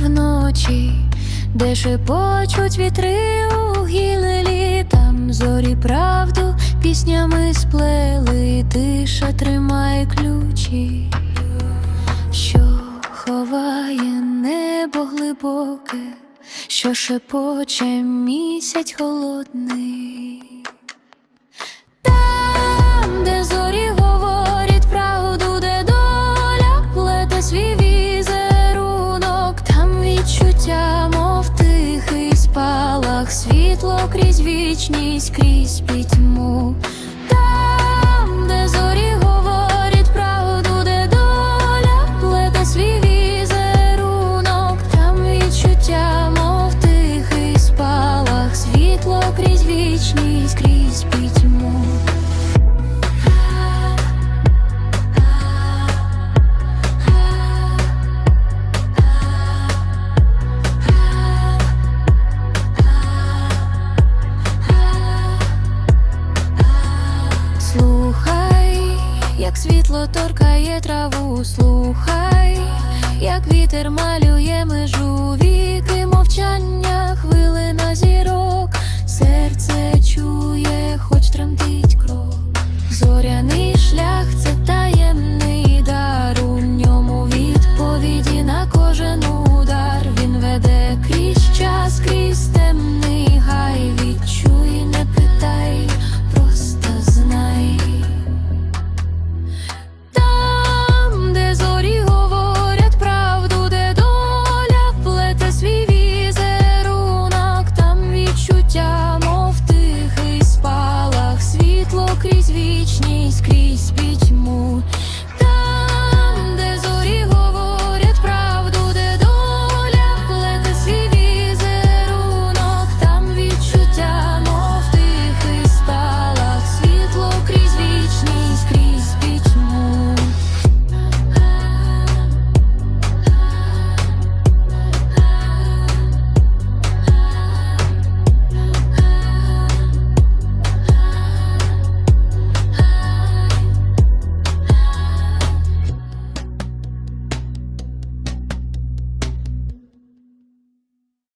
вночі, де шепочуть вітри у гілелі, там зорі правду піснями сплели, тиша тримає ключі, що ховає небо глибоке, що шепоче місяць холодний. Світло крізь вічність, крізь пітьму. Там, де зорі говорять правду, де доля плете свій візерунок, там відчуття, мов тихий спалах, світло крізь вічність, крізь як світло торкає траву, слухай, як вітер малює межу